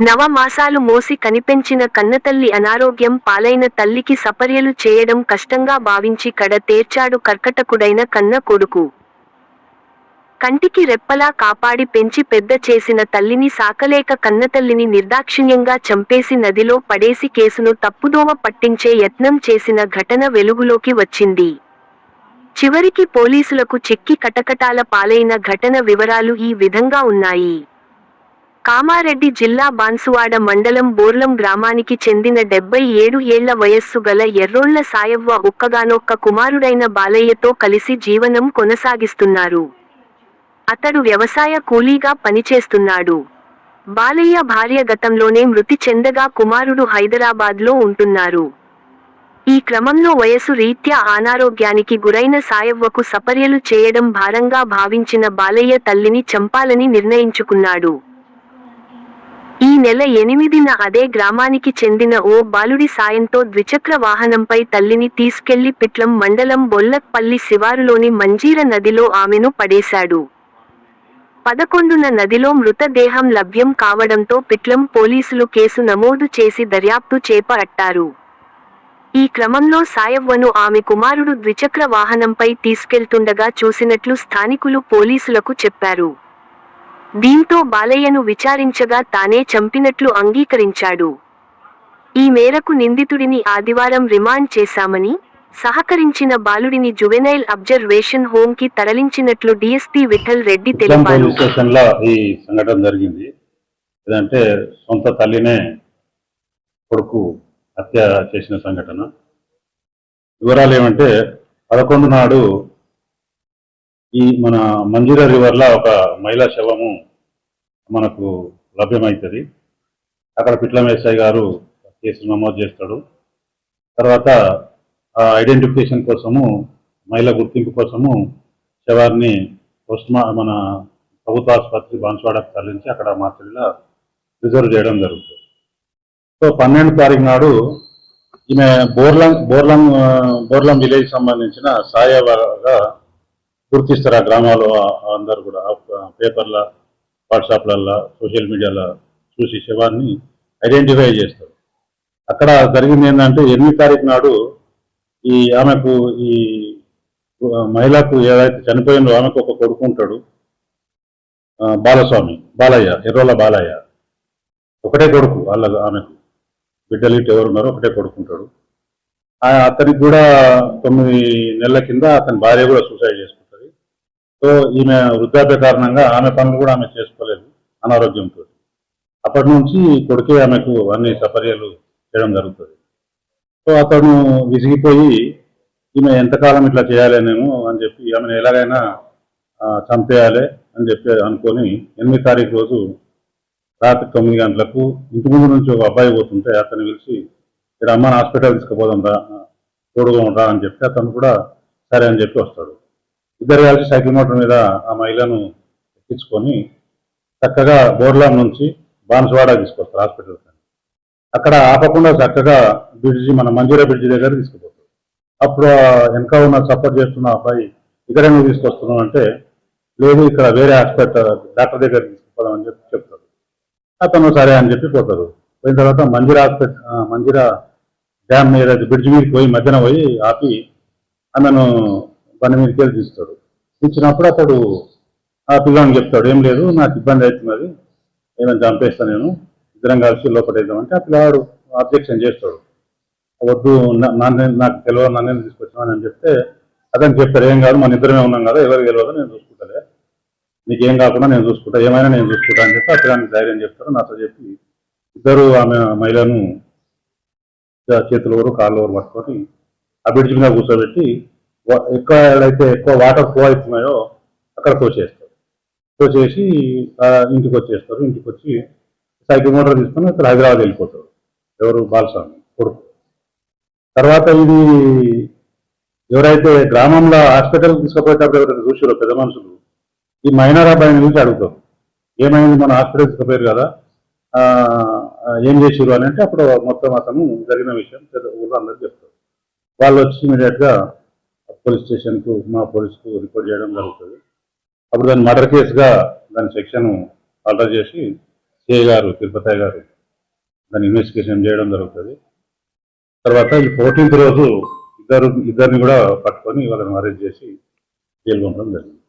నవమాసాలు మోసి కనిపెంచిన కన్నతల్లి అనారోగ్యం పాలైన తల్లికి సపర్యలు చేయడం కష్టంగా భావించి కడ తేర్చాడు కర్కటకుడైన కన్న కొడుకు. కంటికి రెప్పలా కాపాడి పెంచి పెద్ద చేసిన తల్లిని సాకలేక కన్నతల్లిని నిర్దాక్షిణ్యంగా చంపేసి నదిలో పడేసి కేసును తప్పుదోవ పట్టించే యత్నం చేసిన ఘటన వెలుగులోకి వచ్చింది. చివరికి పోలీసులకు చిక్కి కటకటాల పాలైన ఘటన వివరాలు ఈ విధంగా ఉన్నాయి. కామారెడ్డి జిల్లా బాన్సువాడ మండలం బోర్లం గ్రామానికి చెందిన డెబ్బై ఏడు ఏళ్ళ వయస్సు గల ఎర్రోళ్ళ సాయవ్వ ఒక్కగానొక్క కుమారుడైన బాలయ్యతో కలిసి జీవనం కొనసాగిస్తున్నారు. అతడు వ్యవసాయ కూలీగా పనిచేస్తున్నాడు. బాలయ్య భార్య గతంలోనే మృతి చెందగా కుమారుడు హైదరాబాద్లో ఉంటున్నారు. ఈ క్రమంలో వయసు రీత్యా అనారోగ్యానికి గురైన సాయవ్వకు సపర్యలు చేయడం భారంగా భావించిన బాలయ్య తల్లిని చంపాలని నిర్ణయించుకున్నాడు. ఈ నెల ఎనిమిదిన అదే గ్రామానికి చెందిన ఓ బాలుడి సాయంతో ద్విచక్ర వాహనంపై తల్లిని తీసుకెళ్ళి పిట్లం మండలం బొల్లక్పల్లి శివారులోని మంజీర నదిలో ఆమెను పడేశాడు. పదకొండున నదిలో మృతదేహం లభ్యం కావడంతో పిట్లం పోలీసులు కేసు నమోదు చేసి దర్యాప్తు చేపట్టారు. ఈ క్రమంలో సాయవ్వను ఆమె కుమారుడు ద్విచక్ర వాహనంపై తీసుకెళ్తుండగా చూసినట్లు స్థానికులు పోలీసులకు చెప్పారు. దీంతో బాలయ్యను విచారించగా తానే చంపినట్లు అంగీకరించాడు. ఈ మేరకు నిందితుడిని ఆదివారం రిమాండ్ చేశామని సహకరించిన బాలుడిని జువెనైల్ అబ్జర్వేషన్ హోమ్కి తరలించినట్లు డీఎస్పీ విఠల్ రెడ్డి తెలిపారు. ఈ సంఘటన జరిగింది. సొంత తల్లినే కొడుకు హత్య చేసిన సంఘటన. వివరాలు ఏమంటే పదకొండు నాడు ఈ మన మంజీర రివర్లో ఒక మహిళా శవము మనకు లభ్యమవుతుంది అక్కడ పిట్లం గారు కేసు నమోదు చేస్తాడు. తర్వాత ఆ ఐడెంటిఫికేషన్ కోసము మహిళ గుర్తింపు కోసము శవాన్ని పోస్ట్ మా మన ప్రభుత్వ ఆసుపత్రి బాన్స్వాడకు తరలించి అక్కడ మార్చిలో రిజర్వ్ చేయడం జరుగుతుంది. సో పన్నెండు తారీఖు నాడు ఈమె బోర్లం బోర్లం బోర్లం విలేజ్ సంబంధించిన సాయగా గుర్తిస్తారు ఆ గ్రామాల్లో అందరు కూడా. పేపర్ల వాట్సాప్లల్లో సోషల్ మీడియాలో చూసి శవాన్ని ఐడెంటిఫై చేస్తారు. అక్కడ జరిగింది ఏంటంటే ఎనిమిది తారీఖు నాడు ఈ ఆమెకు ఈ మహిళకు ఏదైతే చనిపోయిందో ఆమెకు ఒక కొడుకు ఉంటాడు బాలస్వామి బాలయ్య ఎర్రోల బాలయ్య. ఒకటే కొడుకు వాళ్ళ ఆమెకు. బిడ్డలు ఇటు ఎవరు ఉన్నారో ఒకటే కొడుకుంటాడు అతనికి కూడా తొమ్మిది నెలల కింద అతని భార్య కూడా సూసైడ్ సో ఈమె వృద్ధాప్య కారణంగా ఆమె పనులు కూడా ఆమె చేసుకోలేదు అనారోగ్యంతో. అప్పటి నుంచి కొడుకే ఆమెకు అన్ని సపర్యలు చేయడం జరుగుతుంది. సో అతను విసిగిపోయి ఈమె ఎంతకాలం ఇట్లా చేయాలి నేను? అని చెప్పి ఆమెను ఎలాగైనా చంపేయాలి అని చెప్పి అనుకొని ఎనిమిది తారీఖు రోజు రాత్రి తొమ్మిది గంటలకు ఇంటి ముందు నుంచి ఒక అబ్బాయి పోతుంటే అతను పిలిచి ఇక్కడ అమ్మని హాస్పిటల్ తీసుకుపోదాం రా తోడుగా ఉండరా అని చెప్పి అతను కూడా సరే అని చెప్పి వస్తాడు. ఇద్దరు కలిసి సైకిల్ మోటార్ మీద ఆ మహిళను ఎక్కించుకొని చక్కగా బోర్లా నుంచి బాన్సువాడ తీసుకొస్తారు హాస్పిటల్కి. అక్కడ ఆపకుండా చక్కగా బ్రిడ్జి మన మంజూరా బ్రిడ్జి దగ్గర తీసుకుపోతారు. అప్పుడు వెనక ఉన్న సపోర్ట్ చేస్తున్న అబ్బాయి ఇక్కడ నువ్వు తీసుకొస్తున్నావు అంటే లేదు ఇక్కడ వేరే హాస్పిటల్ డాక్టర్ దగ్గర తీసుకుపోదాం అని చెప్పి చెప్తారు అతను సరే అని చెప్పి పోతారు. పోయిన తర్వాత మంజీరా హాస్పిటల్ మంజీరా డ్యామ్ మీద బ్రిడ్జ్ మీదకి పోయి మధ్యన పోయి ఆపి ఆమెను పన్నెండు మీదకి తీస్తాడు ఇచ్చినప్పుడు అతడు ఆ పిల్లని చెప్తాడు ఏం లేదు నాకు ఇబ్బంది అవుతున్నది ఏమైనా చంపేస్తా నేను ఇద్దరం కలిసి లోపడేద్దామంటే ఆ పిల్లవాడు అబ్జెక్షన్ చేస్తాడు. వద్దు నా- నన్ను నాకు తెలియదు నన్ను తీసుకొచ్చామని అని చెప్తే అతను చెప్తారు ఏం కాదు మన ఇద్దరమే ఉన్నాం కదా ఎవరికి తెలియదు నేను చూసుకుంటాలే. నీకేం కాకుండా నేను చూసుకుంటా ఏమైనా నేను చూసుకుంటా అని చెప్పి అతడానికి ధైర్యం చెప్తారు నాతో చెప్పి ఇద్దరు ఆమె మహిళను చేతులు ఊరు కాళ్ళు ఊరు పట్టుకొని ఆ బ్రిడ్జ్ మీద కూర్చోబెట్టి ఎక్కువ అయితే ఎక్కువ వాటర్ ఫ్లో అవుతున్నాయో అక్కడ తోచేస్తారు తోచేసి ఆ, ఇంటికి వచ్చేస్తారు ఇంటికి వచ్చి సైకిల్ మోటార్ తీసుకొని అక్కడ హైదరాబాద్ వెళ్ళిపోతారు. ఎవరు? బాలస్వామి కొడుకు. తర్వాత ఇది ఎవరైతే గ్రామంలో హాస్పిటల్ తీసుకుపోయేటప్పుడు ఎవరైతే చూసారో పెద్ద మనుషులు ఈ మైనర్ అబ్బాయిని చూసి అడుగుతారు. ఏమైంది? మన హాస్పిటల్ తీసుకుపోయారు కదా. ఏం చేసారు అని అంటే అప్పుడు మొత్తం అతను జరిగిన విషయం పెద్ద ఊళ్ళో అందరికి చెప్తారు. వాళ్ళు వచ్చి ఇమీడియట్గా పోలీస్ స్టేషన్కు మా పోలీస్కు రిపోర్ట్ చేయడం జరుగుతుంది. అప్పుడు దాన్ని మర్డర్ కేసుగా దాని సెక్షన్ ఆర్డర్ చేసి సిఐ గారు తిరుపతి గారు దాన్ని ఇన్వెస్టిగేషన్ చేయడం జరుగుతుంది. తర్వాత ఈ ఫోర్టీన్త్ రోజు ఇద్దరు ఇద్దరిని కూడా పట్టుకొని వాళ్ళని అరెస్ట్ చేసి జైలు పంపడం జరిగింది.